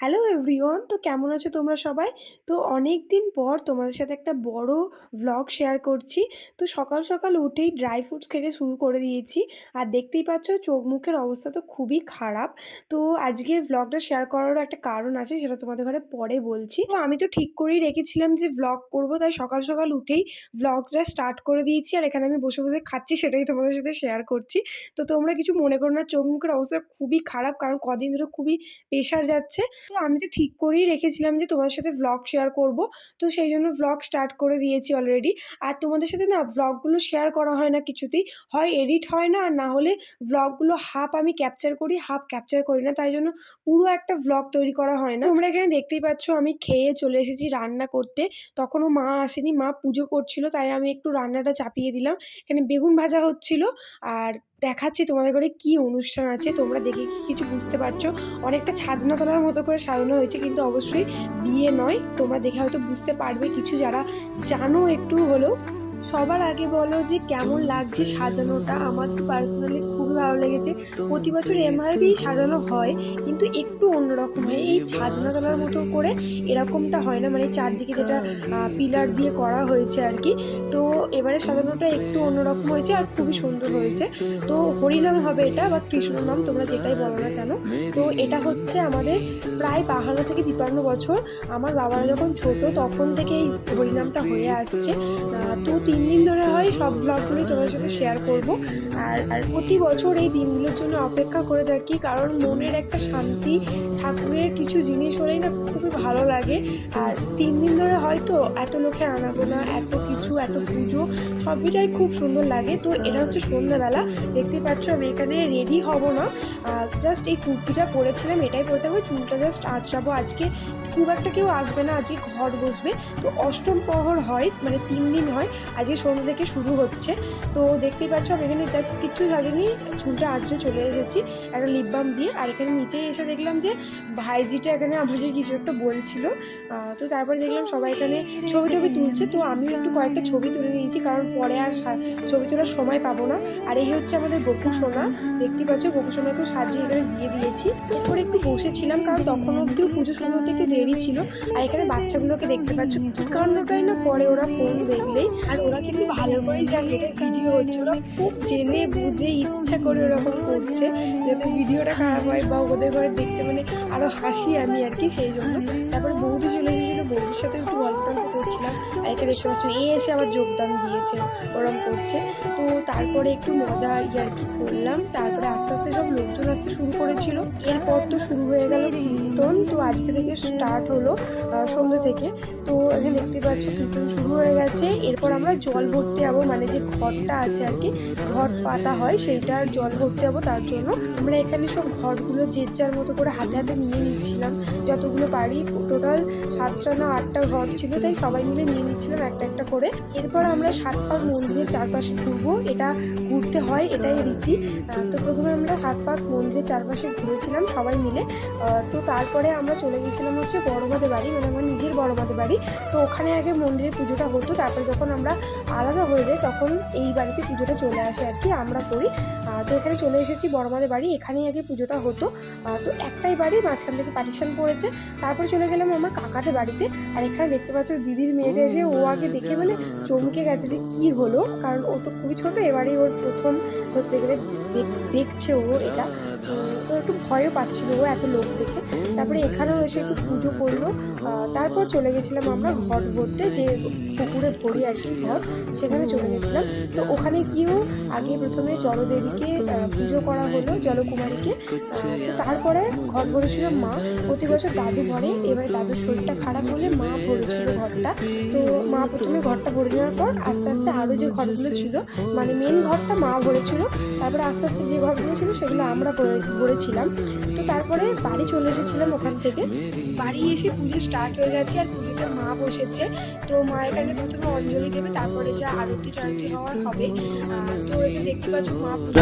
Hello everyone, তো কেমন আছো তোমরা সবাই? তো অনেক দিন পর তোমাদের সাথে একটা বড় ভ্লগ শেয়ার করছি। তো সকাল সকাল উঠেই ড্রাই ফ্রুটস খেতে শুরু করে দিয়েছি। আর দেখতেই পাচ্ছ চোখ মুখের অবস্থা তো খুবই খারাপ। তো আজকের ভ্লগটা শেয়ার করারও একটা কারণ আছে, সেটা তোমাদের ঘরে পরে বলছি। তো আমি তো ঠিক করেই রেখেছিলাম যে ভ্লগ করব, তাই সকাল সকাল উঠেই ভ্লগটা স্টার্ট করে দিয়েছি। আর এখানে আমি বসে বসে খাচ্ছি, সেটাই তোমাদের সাথে শেয়ার করছি। তো তোমরা কিছু মনে করো না, চোখ মুখের অবস্থা খুবই খারাপ, কারণ কদিন ধরে খুবই প্রেশার যাচ্ছে। তো আমি তো ঠিক করেই রেখেছিলাম যে তোমাদের সাথে ভ্লগ শেয়ার করব। তো সেই জন্য ভ্লগ স্টার্ট করে দিয়েছি অলরেডি আর তোমাদের সাথে না ভ্লগগুলো শেয়ার করা হয় না কিছুতেই। হয় এডিট হয় না, আর না হলে ভ্লগগুলো হাফ আমি ক্যাপচার করি হাফ ক্যাপচার করি না। তাই জন্য পুরো একটা ভ্লগ তৈরি করা হয় না। তোমরা এখানে দেখতেই পাচ্ছ আমি খেয়ে চলে এসেছি রান্না করতে। তখনও মা আসেনি, মা পুজো করছিল, তাই আমি একটু রান্নাটা চাপিয়ে দিলাম। এখানে বেগুন ভাজা হচ্ছিল, আর দেখাচ্ছি তোমাদের ঘরে কি অনুষ্ঠান আছে, তোমরা দেখে কি কিছু বুঝতে পারছ। অনেকটা ছাজনা তলার মতো করে সাজানো হয়েছে, কিন্তু অবশ্যই বিয়ে নয়। তোমরা দেখে হয়তো বুঝতে পারবে, কিছু যারা জানো একটু হলেও। সবার আগে বলো যে কেমন লাগছে সাজানোটা। আমার তো পার্সোনালি খুবই ভালো লেগেছে। প্রতি বছর এমআরবি সাজানো হয়, কিন্তু একটু অন্যরকম হয়। এই ছাজনা তলার মতো করে এরকমটা হয় না। মানে চারদিকে যেটা পিলার দিয়ে করা হয়েছে আর কি। তো এবারে সাজানোটা একটু অন্যরকম হয়েছে আর খুবই সুন্দর হয়েছে। তো হরিনাম হবে এটা বা কৃষ্ণ নাম তোমরা যেটাই বলো না কেন। তো এটা হচ্ছে আমাদের প্রায় বাহান্ন থেকে তিপ্পান্ন বছর। আমার বাবারা যখন ছোট, তখন থেকে এই হরিনামটা হয়ে আসছে। তো তিন দিন ধরে হয়, সব ব্লগগুলোই তোমার সাথে শেয়ার করব। আর আর প্রতি বছর এই দিনগুলোর জন্য অপেক্ষা করে থাকি, কারণ মনের একটা শান্তি, ঠাকুরের কিছু জিনিস হলেই না খুবই ভালো লাগে। আর তিন দিন ধরে হয়তো এত লোকের আনাগোনা, এত কিছু, এত পুজো, সবটাই খুব সুন্দর লাগে। তো এটা হচ্ছে সন্ধ্যাবেলা দেখতে পাচ্ছ আমি এখানে রেডি হব না। জাস্ট এই কুর্তিটা পরেছিলাম, এটাই পরে থাকব, চুলটা জাস্ট আঁচড়াবো। আজকে খুব একটা কেউ আসবে না, আজকে ঘর বসবে। তো অষ্টম প্রহর হয় মানে তিন দিন হয়। আজকে সন্ধ্যা থেকে শুরু হচ্ছে। তো দেখতেই পাচ্ছ, আমি এখানে জাস্ট কিচ্ছু সাজিনি চুলটা আজকে চলে এসেছি একটা লিপ বাম দিয়ে। আর এখানে নিচে এসে দেখলাম যে ভাইজিটা এখানে আমাকে কিছু একটা বলছিল। তো তারপরে দেখলাম সবাই এখানে ছবি টবি তুলছে। তো আমিও একটু কয়েকটা ছবি তুলে নিয়েছি, কারণ পরে আর ছবি তোলার সময় পাবো না। আর এই হচ্ছে আমাদের গোপু সোনা। দেখতেই পাচ্ছ, গোপু সোনাকেও সাজিয়ে এখানে দিয়ে দিয়েছি। এরপরে একটু বসেছিলাম, কারণ তখন অব্দিও পুজো শুরু হতে একটু দেরি ছিল। আর এখানে বাচ্চাগুলোকে দেখতে পাচ্ছ, কারণ ওটাই না পরে ওরা ফোন দেখলেই। আর ওরা কিন্তু ভালো করেই জানে এটা ভিডিও হচ্ছে। ওরা খুব জেনে, বুঝে, ইচ্ছা করে ওরকম করছে যাতে ভিডিওটা খারাপ হয় বা ওদের ঘরে দেখতে মানে আরও হাসি আমি আর কি, সেই জন্য। তারপরে বৌদি চলে গেছিল, বৌদির সাথে একটু গল্প করছিলাম। আর এখানে দেখতে পাচ্ছ এ এসে আবার যোগদান দিয়েছে, ওরম করছে। তো তারপরে একটু মজা আর কি করলাম। তারপরে আস্তে আস্তে সব লোকজন আসতে শুরু করেছিল। এরপর তো শুরু হয়ে গেল কীর্তন। তো আজকে থেকে স্টার্ট হলো সন্ধ্যে থেকে। তো এখানে দেখতে পাচ্ছ, কীর্তন শুরু হয়ে গেছে। এরপর আমরা জল ভরতে যাব মানে যে ঘরটা আছে আর কি ঘট পাতা হয়, সেইটার জল ভরতে যাব, তার জন্য আমরা এখানে সব ঘরগুলো যে যার মতো করে হাতে হাতে নিয়ে নিচ্ছিলাম। যতগুলো পারি টোটাল সাতটা না আটটা ঘর ছিল, তাই সবাই মিলে নিয়ে নিচ্ছিলাম একটা একটা করে। এরপর আমরা সাত পাক মন্দিরের চারপাশে ঘুরবো। এটা ঘুরতে হয়, এটাই রীতি। তো প্রথমে আমরা সাত পাক মন্দিরের চারপাশে ঘুরেছিলাম সবাই মিলে। তো তারপরে আমরা চলে গেছিলাম হচ্ছে বড়মাদের বাড়ি মানে আমার নিজের বড়মাদের বাড়ি। তো ওখানে আগে মন্দিরের পুজোটা হতো, তারপরে যখন আমরা আলাদা হয়ে যাই তখন এই বাড়িতে পুজোটা চলে আসে আর কি, আমরা করি। তো এখানে চলে এসেছি বড়মাদের বাড়ি, এখানেই আগে পুজোটা হতো। তো একটাই বাড়ি, মাঝখান থেকে পার্টিশন পড়েছে। তারপরে চলে গেলাম আমার কাকাদের বাড়িতে। আর এখানে দেখতে পাচ্ছ দিদির মেয়েটা এসে ও আগে দেখে মানে চমকে গেছে যে কি হলো? কারণ ও তো খুবই ছোট এবারে ওর প্রথম ধরতে গেলে দেখ- দেখছে ও এটা। একটু ভয়ও পাচ্ছিল ও এত লোক দেখে। তারপরে এখানেও এসে একটু পুজো করল। তারপর চলে গেছিলাম আমরা ঘট ভরতে যে পুকুরে ভরি আর কি ঘট, সেখানে চলে গেছিলাম। তো ওখানে গিয়েও আগে প্রথমে জলদেবীকে পুজো করা হলো, জলকুমারীকে। তো তারপরে ঘট ভরেছিল মা। প্রতি বছর দাদু ভরে, এবারে দাদুর শরীরটা খারাপ হলে মা ভরেছিল ঘরটা তো মা প্রথমে ঘরটা ভরে নেওয়ার পর আস্তে আস্তে আরও যে ঘরগুলো ছিল মানে মেন ঘরটা মা ভরেছিল, তারপরে আস্তে আস্তে যে ঘরগুলো ছিল সেগুলো আমরা ভরে- ভরেছিলাম তো তারপরে বাড়ি চলে এসেছিলাম ওখান থেকে। বাড়ি এসে পুজো স্টার্ট হয়ে গেছে আর পুজোতে মা বসেছে। তো মা এখানে প্রথমে অঞ্জলি দেবে, তারপরে যা আরতি টারতি হওয়ার হবে। তো এখানে দেখতে পাচ্ছ মা পুজো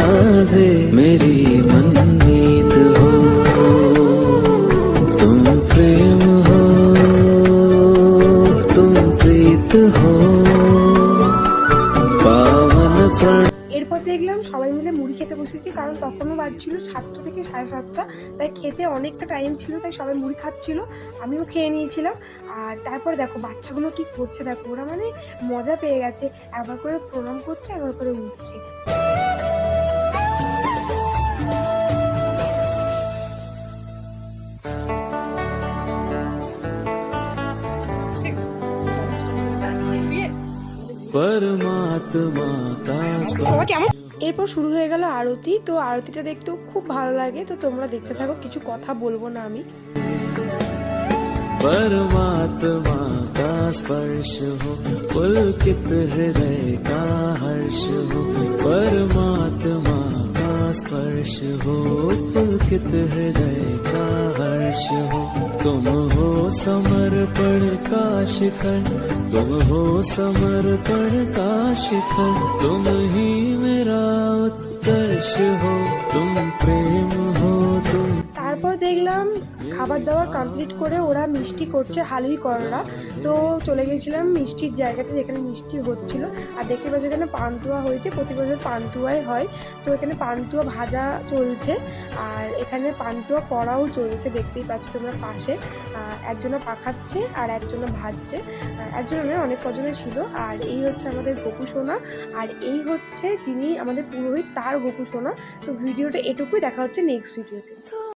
দেখলাম সবাই মিলে মুড়ি খেতে বসেছি কারণ তখনও বাজছিল সাতটা থেকে সাড়ে সাতটা তাই খেতে অনেকটা টাইম ছিল তাই সবাই মুড়ি খাচ্ছিল আমিও খেয়ে নিয়েছিলাম আর তারপরে দেখো বাচ্চাগুলো কি করছে দেখো ওরা মানে মজা পেয়ে গেছে একবার করে প্রণাম করছে একবার করে উঠছে परमात्मा का বাবা কেমন এরপর শুরু হয়ে গেল আরতি তো আরতিটা দেখতেও খুব ভালো লাগে তো তোমরা দেখতে থাকো কিছু কথা বলবো না আমি परमात्मा का स्पर्श हो पुलकित हृदय का हर्ष हो परमात्मा का स्पर्श हो, पुलकित हृदय का हर्ष हो। तुम हो समर्पण का शिखर, तुम हो समर्पण का शिखर। तुम ही मेरा उत्कर्ष हो, तुम प्रेम हो। দেখলাম খাবার দাবার কমপ্লিট করে ওরা মিষ্টি করছে হালুই করলা। তো চলে গেছিলাম মিষ্টির জায়গাতে যেখানে মিষ্টি হচ্ছিল। আর দেখতে পাচ্ছি এখানে পান্তুয়া হয়েছে প্রতি বছর পান্তুয়াই হয়। তো এখানে পান্তুয়া ভাজা চলছে আর এখানে পান্তুয়া করাও চলছে দেখতেই পাচ্ছ তোমরা পাশে। একজনা পাখাচ্ছে আর একজনা ভাজছে। আহ, একজনা নয় অনেক কজনে ছিল। আর এই হচ্ছে আমাদের গোপু সোনা। আর এই হচ্ছে যিনি আমাদের পুরোহিত তার গোপু সোনা। তো ভিডিওটা এটুকুই দেখা হচ্ছে নেক্সট ভিডিওতে